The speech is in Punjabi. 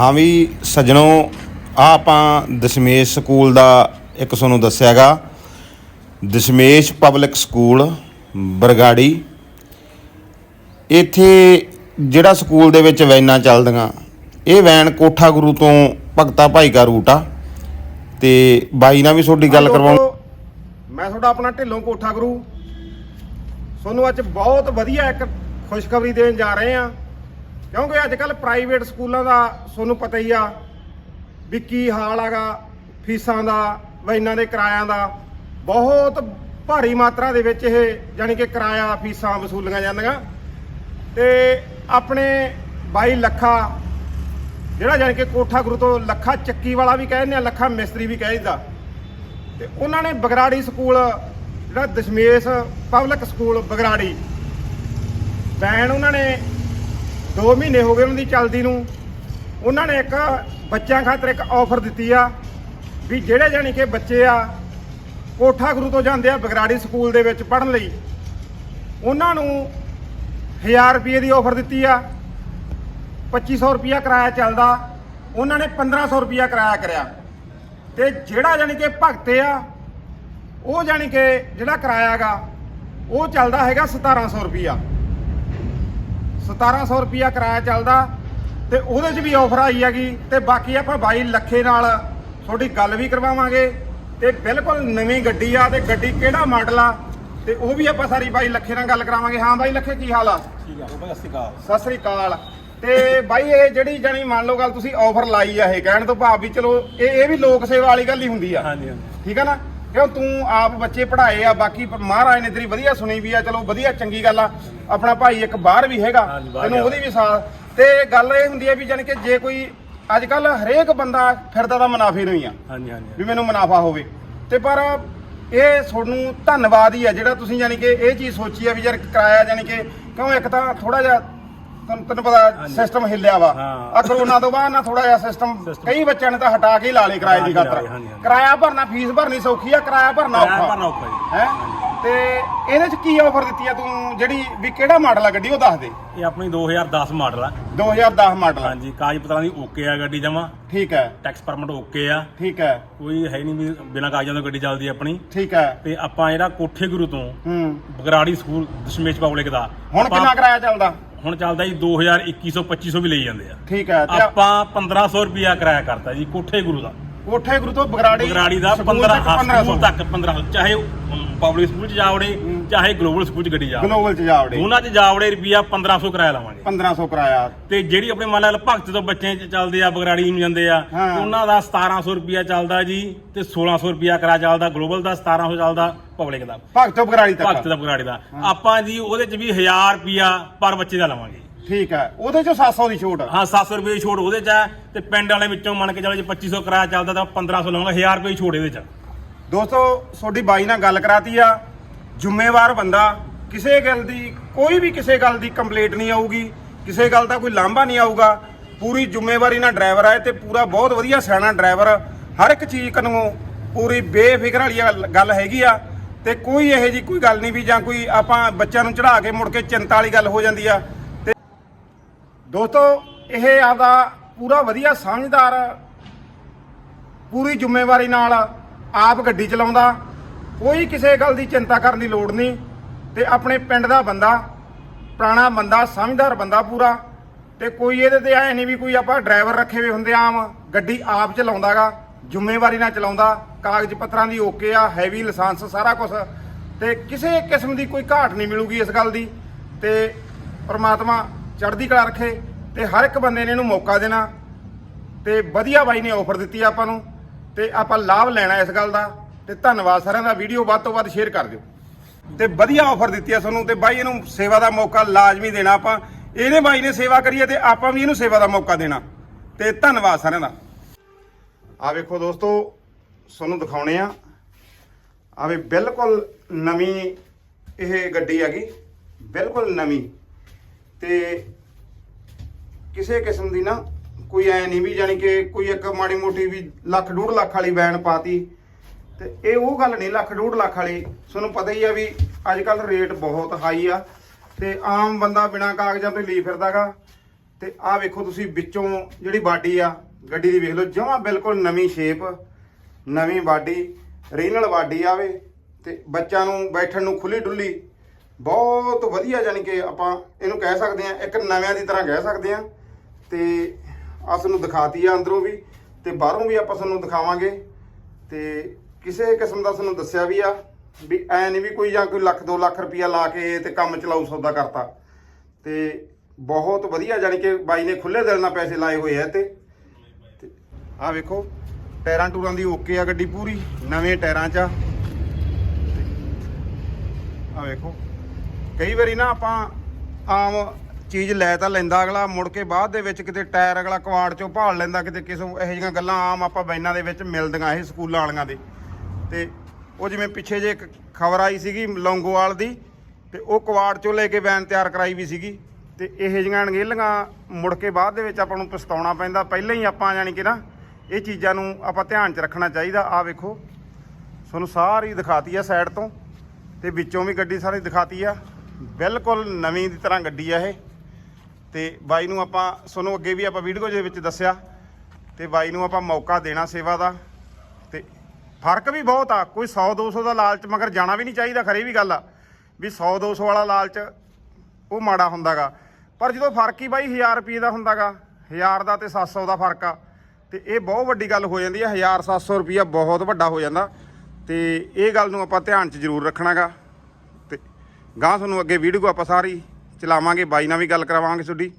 ਹਾਂ ਵੀ ਸੱਜਣੋ ਆ ਆਪਾਂ ਦਸ਼ਮੇਸ਼ ਸਕੂਲ ਦਾ ਇੱਕ ਤੁਹਾਨੂੰ ਦੱਸਿਆਗਾ। Dashmesh public school Bargari. ਇੱਥੇ ਜਿਹੜਾ ਸਕੂਲ ਦੇ ਵਿੱਚ ਵੈਨਾਂ ਚੱਲਦੀਆਂ ਇਹ ਵੈਨ ਕੋਠਾ ਗੁਰੂ ਤੋਂ ਭਗਤਾ ਭਾਈ ਕਾ ਰੂਟ ਆ। ਤੇ ਬਾਈ ਨਾਲ ਵੀ ਤੁਹਾਡੀ ਗੱਲ ਕਰਵਾਉਂ ਮੈਂ ਤੁਹਾਡਾ ਆਪਣਾ ਢਿੱਲੋਂ ਕੋਠਾ ਗੁਰੂ। ਤੁਹਾਨੂੰ ਅੱਜ ਬਹੁਤ ਵਧੀਆ ਇੱਕ ਖੁਸ਼ਖਬਰੀ ਦੇਣ ਜਾ ਰਹੇ ਆ ਕਿਉਂਕਿ ਅੱਜ ਕੱਲ ਪ੍ਰਾਈਵੇਟ ਸਕੂਲਾਂ ਦਾ ਤੁਹਾਨੂੰ ਪਤਾ ਹੀ ਆ ਵੀ ਕੀ ਹਾਲ ਹੈਗਾ, ਫੀਸਾਂ ਦਾ ਵੈਨਾਂ ਦੇ ਕਿਰਾਇਆਂ ਦਾ। ਬਹੁਤ ਭਾਰੀ ਮਾਤਰਾ ਦੇ ਵਿੱਚ ਇਹ ਯਾਨੀ ਕਿ ਕਿਰਾਇਆ ਫੀਸਾਂ ਵਸੂਲੀਆਂ ਜਾਂਦੀਆਂ। ਤੇ ਆਪਣੇ ਬਾਈ ਲੱਖਾ, ਜਿਹੜਾ ਯਾਨੀ ਕਿ ਕੋਠਾ ਗੁਰੂ ਤੋਂ ਲੱਖਾ ਚੱਕੀ ਵਾਲਾ ਵੀ ਕਹਿੰਦੇ ਆ, ਲੱਖਾ ਮਿਸਤਰੀ ਵੀ ਕਹਿੰਦਾ ਤੇ ਉਹਨਾਂ ਨੇ ਬਗਰਾੜੀ ਸਕੂਲ, ਜਿਹੜਾ Dashmesh public school Bagrari, ban ਉਹਨਾਂ ਨੇ 2 ਮਹੀਨੇ ਹੋ ਗਏ ਉਹਨਾਂ ਦੀ ਚੱਲਦੀ ਨੂੰ। ਉਹਨਾਂ ਨੇ ਇੱਕ ਬੱਚਿਆਂ ਖਾਤਰ ਇੱਕ ਆਫਰ ਦਿੱਤੀ ਆ ਵੀ ਜਿਹੜੇ ਜਾਨੀ ਕਿ ਬੱਚੇ ਆ, ਕੋਠਾ ਗੁਰੂ ਤੋਂ ਜਾਂਦੇ ਆ ਬਗਰਾੜੀ ਸਕੂਲ ਦੇ ਵਿੱਚ ਪੜ੍ਹਨ ਲਈ। ਉਹਨਾਂ ਨੂੰ 1000 ਰੁਪਏ ਦੀ ਆਫਰ ਦਿੱਤੀ ਆ 2500 ਰੁਪਿਆ ਕਿਰਾਇਆ ਚੱਲਦਾ, ਉਹਨਾਂ ਨੇ 1500 ਰੁਪਿਆ ਕਿਰਾਇਆ ਕਰਿਆ। ਤੇ ਜਿਹੜਾ ਜਾਨੀ ਕਿ ਭਗਤੇ ਆ, ਉਹ ਜਾਨੀ ਕਿ ਜਿਹੜਾ ਕਿਰਾਇਆ ਹੈਗਾ, ਉਹ ਚੱਲਦਾ ਹੈਗਾ 1700 ਰੁਪਿਆ 1700 ਰੁਪਿਆ ਕਿਰਾਇਆ ਚੱਲਦਾ ਤੇ ਉਹਦੇ 'ਚ ਵੀ ਆਫਰ ਆਈ ਹੈਗੀ ਤੇ ਬਾਕੀ ਆਪਾਂ 22 ਲੱਖੇ ਨਾਲ ਤੁਹਾਡੀ ਗੱਲ ਵੀ ਕਰਵਾਵਾਂਗੇ ਤੇ ਬਿਲਕੁਲ ਨਵੀਂ ਗੱਡੀ ਆ ਤੇ ਗੱਡੀ ਕਿਹੜਾ ਮਾਡਲ ਆ ਤੇ ਉਹ ਵੀ ਆਪਾਂ ਸਾਰੀ 22 ਲੱਖੇ ਨਾਲ ਗੱਲ ਕਰਾਵਾਂਗੇ। ਹਾਂ ਬਾਈ ਲੱਖੇ ਕੀ ਹਾਲ ਆ? ਠੀਕ ਆ ਬਾਬਾ ਸਤਿ ਸ਼੍ਰੀ ਅਕਾਲ। ਸਤਿ ਸ੍ਰੀ ਅਕਾਲ। ਤੇ ਬਾਈ ਇਹ ਜਿਹੜੀ ਜਾਨੀ ਮੰਨ ਲਓ ਗੱਲ ਤੁਸੀਂ ਆਫਰ ਲਾਈ ਆ ਇਹ ਕਹਿਣ ਤੋਂ ਭਾਵ ਵੀ ਚਲੋ ਇਹ ਇਹ ਵੀ ਲੋਕ ਸੇਵਾ ਵਾਲੀ ਗੱਲ ਹੀ ਹੁੰਦੀ ਆ। ਹਾਂਜੀ ਹਾਂਜੀ। ਠੀਕ ਆ ਨਾ? ਕਿਉਂ ਤੂੰ ਆਪ ਬੱਚੇ ਪੜ੍ਹਾਏ ਆ ਬਾਕੀ ਮਹਾਰਾਜ ਨੇ ਤੇਰੀ ਵਧੀਆ ਸੁਣੀ ਵੀ ਆ ਚਲੋ ਵਧੀਆ ਚੰਗੀ ਗੱਲ ਆ। ਆਪਣਾ ਭਾਈ ਇੱਕ ਬਾਹਰ ਵੀ ਹੈਗਾ ਹਾਂਜੀ, ਬਾਹਰ ਤੈਨੂੰ। ਉਹਦੀ ਵੀ ਸਾਥ ਤੇ ਗੱਲ ਇਹ ਹੁੰਦੀ ਆ ਵੀ ਜਾਨੀ ਕਿ ਜੇ ਕੋਈ ਅੱਜ ਕੱਲ ਹਰੇਕ ਬੰਦਾ ਫਿਰਦਾ ਤਾਂ ਮੁਨਾਫੇ ਨੂੰ ਹੀ ਆ ਹਾਂਜੀ ਹਾਂਜੀ। ਵੀ ਮੈਨੂੰ ਮੁਨਾਫਾ ਹੋਵੇ। ਤੇ ਪਰ ਇਹ ਤੁਹਾਨੂੰ ਧੰਨਵਾਦ ਹੀ ਆ ਜਿਹੜਾ ਤੁਸੀਂ ਯਾਨੀ ਕਿ ਇਹ ਚੀਜ਼ ਸੋਚੀ ਆ ਵੀ ਯਾਰ ਕਿਰਾਇਆ ਯਾਨੀ ਕਿ ਕਿਉਂ ਇੱਕ ਤਾਂ ਥੋੜਾ ਜਿਹਾ ਤੁਹਾਨੂੰ ਪਤਾ। ਸਿਸਟਮ ਹਿੱਲਿਆ ਵਾ। ਆ ਕਰੋਨਾ ਤੋਂ ਬਾਅਦ ਨਾ ਥੋੜਾ ਜਿਹਾ ਸਿਸਟਮ। ਕਈ ਬੱਚਿਆਂ ਨੇ ਤਾਂ ਹਟਾ ਕੇ ਹੀ ਲਾ ਲਏ ਕਿਰਾਏ ਦੀ ਖਾਤਰ। ਕਿਰਾਇਆ ਭਰਨਾ ਫੀਸ ਭਰਨੀ ਸੌਖੀ ਆ ਕਿਰਾਇਆ ਭਰਨਾ ਔਖਾ ਹੈ ਤੇ ਇਹਦੇ ਚ ਕੀ ਆਫਰ ਦਿੱਤੀ ਆ ਤੂੰ? ਜਿਹੜੀ ਵੀ ਕਿਹੜਾ ਮਾਡਲ ਆ ਗੱਡੀ ਉਹ ਦੱਸ ਦੇ। ਇਹ ਆਪਣੀ 2010 ਮਾਡਲ ਆ। 2010 ਮਾਡਲ ਆ। ਹਾਂਜੀ ਕਾਗਜ਼ ਪੱਤਰਾਂ ਦੀ ਓਕੇ ਆ ਗੱਡੀ ਜਮਾ। ਠੀਕ ਹੈ ਟੈਕਸ ਪਰਮਿਟ ਓਕੇ ਆ। ਠੀਕ ਹੈ ਕੋਈ ਹੈ ਨਹੀਂ ਵੀ ਬਿਨਾਂ ਕਾਗਜ਼ਾਂ ਤੋਂ ਗੱਡੀ ਚੱਲਦੀ ਆਪਣੀ। ਠੀਕ ਹੈ ਤੇ ਆਪਾਂ ਜਿਹੜਾ ਕੋਠੇ ਗੁਰੂ ਤੋਂ ਹੂੰ। ਬਗਰਾੜੀ ਸਕੂਲ ਦਸ਼ਮੇਸ਼ ਪਬਲਿਕ ਦਾ ਹੁਣ ਆਪਾਂ- ਕਿੰਨਾ ਕਿਰਾਇਆ ਚੱਲਦਾ? ਹੁਣ ਚੱਲਦਾ ਜੀ 2000 2100 2500 ਵੀ ਲਈ ਜਾਂਦੇ ਆ। ਠੀਕ ਹੈ ਤੇ ਆਪਾਂ 1500 ਰੁਪਿਆ ਕਿਰਾਇਆ ਕਰਤਾ ਜੀ ਕੋਠੇ ਗੁਰੂ ਦਾ। ਕੋਠੇ ਗੁਰੂ ਤੋਂ ਬਗਰਾੜੀ ਬਗਰਾੜੀ ਦਾ ਸਕੂਲ 15 ਤੱਕ ਹਾਂ, 1500 ਸਕੂਲ ਤੱਕ 1500 ਚਾਹੇ ਪਬਲਿਕ ਸਕੂਲ ਚ ਜਾਵੜੇ ਚਾਹੇ ਗਲੋਬਲ ਸਕੂਲ ਚ ਗੱਡੀ ਜਾਵੜੇ ਗਲੋਬਲ ਚ ਜਾਵੜੇ। ਉਹਨਾਂ ਚ ਜਾਵੜੇ ਰੁਪਿਆ 1500 ਕਿਰਾਇਆ ਲਾਵਾਂਗੇ। 1500 ਕਿਰਾਇਆ। ਤੇ ਜਿਹੜੀ ਆਪਣੇ ਮੰਨ ਲਾ ਭਗਤ ਤੋਂ ਬੱਚੇ ਚ ਚੱਲਦੇ ਆ ਬਗਰਾੜੀ ਨੂੰ ਜਾਂਦੇ ਆ। ਉਹਨਾਂ ਦਾ 1700 ਰੁਪਿਆ ਚੱਲਦਾ ਜੀ ਤੇ 1600 ਰੁਪਿਆ ਕਿਰਾਇਆ ਚੱਲਦਾ ਗਲੋਬਲ ਦਾ 1700 ਚੱਲਦਾ ਪਬਲਿਕ ਦਾ। ਭਗਤ ਤੋਂ ਬਗਰਾੜੀ ਤੱਕ। ਭਗਤ ਦਾ ਬਗਰਾੜੀ ਦਾ। ਆਪਾਂ ਜੀ ਉਹਦੇ ਚ ਵੀ 1000 ਰੁਪਿਆ ਪਰ ਬੱਚੇ ਦਾ ਲਵਾਂਗੇ। ਠੀਕ ਹੈ। ਉਹਦੇ ਚੋਂ 700 ਦੀ ਛੋਟ। ਹਾਂ 700 ਰੁਪਏ ਦੀ ਛੋਟ ਉਹਦੇ ਚ ਹੈ ਤੇ ਪਿੰਡ ਵਾਲੇ ਵਿੱਚੋਂ ਮੰਨ ਕੇ ਚੱਲੋ ਜੇ 2500 ਕਿਰਾਇਆ ਚੱਲਦਾ ਤਾਂ 1500 ਲਵਾਂਗਾ 1000 ਰੁਪਏ ਦੀ ਛੋਟ ਇਹਦੇ ਚ। ਦੋਸਤੋ ਤੁਹਾਡੀ ਬਾਈ ਨਾਲ ਗੱਲ ਕਰਾਤੀ ਆ। ਜ਼ਿੰਮੇਵਾਰ ਬੰਦਾ ਕਿਸੇ ਗੱਲ ਦੀ ਕੋਈ ਵੀ ਕਿਸੇ ਗੱਲ ਦੀ ਕੰਪਲੇਂਟ ਨਹੀਂ ਆਊਗੀ ਕਿਸੇ ਗੱਲ ਦਾ ਕੋਈ ਲਾਂਭਾ ਨਹੀਂ ਆਊਗਾ। ਪੂਰੀ ਜ਼ਿੰਮੇਵਾਰੀ ਨਾਲ ਡਰਾਈਵਰ ਆਏ ਤੇ ਪੂਰਾ ਬਹੁਤ ਵਧੀਆ ਸਿਆਣਾ ਡਰਾਈਵਰ ਹਰ ਇੱਕ ਚੀਜ਼ ਨੂੰ ਪੂਰੀ ਬੇਫਿਕਰ ਵਾਲੀ ਗੱਲ- ਹੈਗੀ ਆ ਤੇ ਕੋਈ ਇਹੋ ਜੀ ਕੋਈ ਗੱਲ ਨਹੀਂ ਵੀ ਜਾਂ ਕੋਈ ਆਪਾਂ ਬੱਚਿਆਂ ਨੂੰ ਚੜਾ ਕੇ ਮੁੜ ਕੇ ਚਿੰਤਾ ਵਾਲੀ ਗੱਲ ਹੋ ਜਾਂਦੀ ਆ। ਦੋਸਤੋ, ਇਹ ਆਪਦਾ ਪੂਰਾ ਵਧੀਆ ਸਮਝਦਾਰ, ਪੂਰੀ ਜ਼ਿੰਮੇਵਾਰੀ ਨਾਲ ਆਪ ਗੱਡੀ ਚਲਾਉਂਦਾ। ਕੋਈ ਕਿਸੇ ਗੱਲ ਦੀ ਚਿੰਤਾ ਕਰਨ ਦੀ ਲੋੜ ਨਹੀਂ ਤੇ ਆਪਣੇ ਪਿੰਡ ਦਾ ਬੰਦਾ, ਪੁਰਾਣਾ ਬੰਦਾ, ਸਮਝਦਾਰ ਬੰਦਾ ਪੂਰਾ। ਤੇ ਕੋਈ ਇਹਦੇ ਤੇ ਐ ਨਹੀਂ ਵੀ ਕੋਈ ਆਪਾਂ ਡਰਾਈਵਰ ਰੱਖੇ ਹੋਏ ਹੁੰਦੇ ਆਮ, ਗੱਡੀ ਆਪ ਚਲਾਉਂਦਾਗਾ, ਜ਼ਿੰਮੇਵਾਰੀ ਨਾਲ ਚਲਾਉਂਦਾ, ਕਾਗਜ਼ ਪੱਤਰਾਂ ਦੀ ਓਕੇ ਆ ਹੈਵੀ ਲਾਇਸੈਂਸ, ਸਾਰਾ ਕੁਝ ਤੇ ਕਿਸੇ ਕਿਸਮ ਦੀ ਕੋਈ ਘਾਟ ਨਹੀਂ ਮਿਲੂਗੀ ਇਸ ਗੱਲ ਦੀ। ਤੇ ਪਰਮਾਤਮਾ ਚੜ੍ਹਦੀ ਕਲਾ ਰੱਖੇ ਤੇ ਹਰ ਇੱਕ ਬੰਦੇ ਨੇ ਇਹਨੂੰ ਮੌਕਾ ਦੇਣਾ ਤੇ ਵਧੀਆ ਬਾਈ ਨੇ ਆਫਰ ਦਿੱਤੀ ਆਪਾਂ ਨੂੰ ਤੇ ਆਪਾਂ ਲਾਭ ਲੈਣਾ ਇਸ ਗੱਲ ਦਾ ਤੇ ਧੰਨਵਾਦ ਸਾਰਿਆਂ ਦਾ। ਵੀਡੀਓ ਵੱਧ ਤੋਂ ਵੱਧ ਸ਼ੇਅਰ ਕਰ ਦਿਓ। ਤੇ ਵਧੀਆ ਆਫਰ ਦਿੱਤੀ ਆ ਤੁਹਾਨੂੰ ਤੇ ਬਾਈ ਇਹਨੂੰ ਸੇਵਾ ਦਾ ਮੌਕਾ ਲਾਜ਼ਮੀ ਦੇਣਾ ਆਪਾਂ। ਇਹਨੇ ਬਾਈ ਨੇ ਸੇਵਾ ਕਰੀਏ ਤੇ ਆਪਾਂ ਵੀ ਇਹਨੂੰ ਸੇਵਾ ਦਾ ਮੌਕਾ ਦੇਣਾ। ਤੇ ਧੰਨਵਾਦ ਸਾਰਿਆਂ ਦਾ। ਆ ਵੇਖੋ ਦੋਸਤੋ, ਤੁਹਾਨੂੰ ਦਿਖਾਉਣੇ ਆ। ਆ ਬਿਲਕੁਲ ਨਵੀਂ ਇਹ ਗੱਡੀ ਹੈਗੀ। ਬਿਲਕੁਲ ਨਵੀਂ। ਤੇ ਕਿਸੇ ਕਿਸਮ ਦੀ ਨਾ ਕੋਈ ਐ ਨਹੀਂ ਵੀ ਜਾਨੀ ਕਿ ਕੋਈ ਇੱਕ ਮਾੜੀ ਮੋਟੀ ਵੀ ਲੱਖ ਡੂਢ ਲੱਖ ਵਾਲੀ ਵੈਨ ਪਾਤੀ। ਤੇ ਇਹ ਉਹ ਗੱਲ ਨਹੀਂ, ਲੱਖ ਡੂਢ ਲੱਖ ਵਾਲੀ। ਤੁਹਾਨੂੰ ਪਤਾ ਹੀ ਆ ਵੀ ਅੱਜ ਕੱਲ ਰੇਟ ਬਹੁਤ ਹਾਈ ਆ ਤੇ ਆਮ ਬੰਦਾ ਬਿਨਾਂ ਕਾਗਜ਼ਾਂ ਤੋਂ ਹੀ ਲਈ ਫਿਰਦਾਗਾ ਤੇ ਆਹ ਵੇਖੋ ਤੁਸੀਂ ਵਿੱਚੋਂ ਜਿਹੜੀ ਬਾਡੀ ਆ, ਗੱਡੀ ਦੀ ਵੇਖ ਲਓ, ਜਮਾਂ ਬਿਲਕੁਲ ਨਵੀਂ ਸ਼ੇਪ ਨਵੀਂ ਬਾਡੀ, ਰੀਨਲ ਬਾਡੀ ਆਵੇ ਤੇ ਬੱਚਿਆਂ ਨੂੰ ਬੈਠਣ ਨੂੰ ਖੁੱਲੀ ਡੁੱਲੀ ਬਹੁਤ ਵਧੀਆ ਜਾਨੀ ਕਿ ਆਪਾਂ ਇਹਨੂੰ ਕਹਿ ਸਕਦੇ ਆ ਇੱਕ ਨਵਿਆਂ ਦੀ ਤਰ੍ਹਾਂ ਕਹਿ ਸਕਦੇ ਆ ਤੇ ਆਹ ਤੁਹਾਨੂੰ ਦਿਖਾਤੀ ਆ ਅੰਦਰੋਂ ਵੀ, ਤੇ ਬਾਹਰੋਂ ਵੀ ਆਪਾਂ ਤੁਹਾਨੂੰ ਦਿਖਾਵਾਂਗੇ। ਤੇ ਕਿਸੇ ਕਿਸਮ ਦਾ ਤੁਹਾਨੂੰ ਦੱਸਿਆ ਵੀ ਆ ਵੀ ਐ ਨਹੀਂ ਵੀ ਕੋਈ ਜਾਂ ਕੋਈ ਲੱਖ 2 ਲੱਖ ਰੁਪਇਆ ਲਾ ਕੇ ਤੇ ਕੰਮ ਚਲਾਊ ਸੌਦਾ ਕਰਤਾ। ਤੇ ਬਹੁਤ ਵਧੀਆ ਜਾਨੀ ਕਿ ਬਾਈ ਨੇ ਖੁੱਲੇ ਦਿਲ ਨਾਲ ਪੈਸੇ ਲਾਏ ਹੋਏ ਆ ਤੇ ਤੇ ਆਹ ਵੇਖੋ, ਟਾਇਰਾਂ ਟੂਰਾਂ ਦੀ ਓਕੇ ਆ ਗੱਡੀ ਪੂਰੀ, ਨਵੇਂ ਟਾਇਰਾਂ 'ਚ ਆ। ਆਹ ਵੇਖੋ ਕਈ ਵਾਰੀ ਨਾ ਆਪਾਂ ਆਮ ਚੀਜ਼ ਲੈ ਤਾਂ ਲੈਂਦਾ ਅਗਲਾ, ਮੁੜ ਕੇ ਬਾਅਦ ਦੇ ਵਿੱਚ ਕਿਤੇ ਟਾਇਰ ਅਗਲਾ ਕਵਾੜ ਚੋਂ ਭਾਲ ਲੈਂਦਾ, ਕਿਤੇ ਕਿਸੇ ਇਹੋ ਜਿਹੀਆਂ ਗੱਲਾਂ ਆਮ ਆਪਾਂ ਬੈਨਾਂ ਦੇ ਵਿੱਚ ਮਿਲਦੀਆਂ ਇਹ ਸਕੂਲਾਂ ਵਾਲੀਆਂ ਦੇ। ਤੇ ਉਹ ਜਿਵੇਂ ਪਿੱਛੇ ਜੇ ਇੱਕ ਖਬਰ ਆਈ ਸੀਗੀ ਲੌਂਗੋਵਾਲ ਦੀ, ਤੇ ਉਹ ਕਵਾੜ ਚੋਂ ਲੈ ਕੇ ਵੈਨ ਤਿਆਰ ਕਰਾਈ ਵੀ ਸੀਗੀ। ਤੇ ਇਹੋ ਜਿਹੀਆਂ ਅਣਗਹਿਲੀਆਂ ਮੁੜ ਕੇ ਬਾਅਦ ਦੇ ਵਿੱਚ ਆਪਾਂ ਨੂੰ ਪਛਤਾਉਣਾ ਪੈਂਦਾ। ਪਹਿਲਾਂ ਹੀ ਆਪਾਂ ਯਾਨੀ ਕਿ ਨਾ ਇਹ ਚੀਜ਼ਾਂ ਨੂੰ ਆਪਾਂ ਧਿਆਨ 'ਚ ਰੱਖਣਾ ਚਾਹੀਦਾ। ਆ ਵੇਖੋ, ਤੁਹਾਨੂੰ ਸਾਰੀ ਦਿਖਾਤੀ ਆ ਸਾਈਡ ਤੋਂ, ਤੇ ਵਿੱਚੋਂ ਵੀ ਗੱਡੀ ਸਾਰੀ ਦਿਖਾਤੀ ਆ। ਬਿਲਕੁਲ ਨਵੀਂ ਦੀ ਤਰ੍ਹਾਂ ਗੱਡੀ ਆ ਇਹ। ਤੇ ਬਾਈ ਨੂੰ ਆਪਾਂ ਤੁਹਾਨੂੰ ਅੱਗੇ ਵੀ ਆਪਾਂ ਵੀਡੀਓ ਦੇ ਵਿੱਚ ਦੱਸਿਆ। ਤੇ ਬਾਈ ਨੂੰ ਆਪਾਂ ਮੌਕਾ ਦੇਣਾ ਸੇਵਾ ਦਾ। ਤੇ ਫ਼ਰਕ ਵੀ ਬਹੁਤ ਆ। ਕੋਈ 100 200 ਦਾ ਲਾਲਚ ਮਗਰ ਜਾਣਾ ਵੀ ਨਹੀਂ ਚਾਹੀਦਾ, ਖਰੀ ਵੀ ਗੱਲ ਆ। ਵੀ 100 200 ਵਾਲਾ ਲਾਲਚ ਉਹ ਮਾੜਾ ਹੁੰਦਾਗਾ। ਪਰ ਜਦੋਂ ਫ਼ਰਕ ਹੀ ਬਾਈ 1000 ਰੁਪਏ ਦਾ ਹੁੰਦਾਗਾ 1000 ਦਾ ਤੇ 700 ਦਾ ਫ਼ਰਕ ਆ। ਤੇ ਇਹ ਬਹੁਤ ਵੱਡੀ ਗੱਲ ਹੋ ਜਾਂਦੀ ਹੈ 1700 ਰੁਪਿਆ ਬਹੁਤ ਵੱਡਾ ਹੋ ਜਾਂਦਾ। ਤੇ ਇਹ ਗੱਲ ਨੂੰ ਆਪਾਂ ਧਿਆਨ 'ਚ ਜ਼ਰੂਰ ਰੱਖਣਾਗਾ। ਤੇ ਗਾਂ ਤੁਹਾਨੂੰ ਅੱਗੇ ਵੀਡੀਓ ਆਪਾਂ ਸਾਰੀ ਚਲਾਵਾਂਗੇ ਬਾਈ ਨਾਲ ਵੀ ਗੱਲ ਕਰਾਵਾਂਗੇ ਤੁਹਾਡੀ।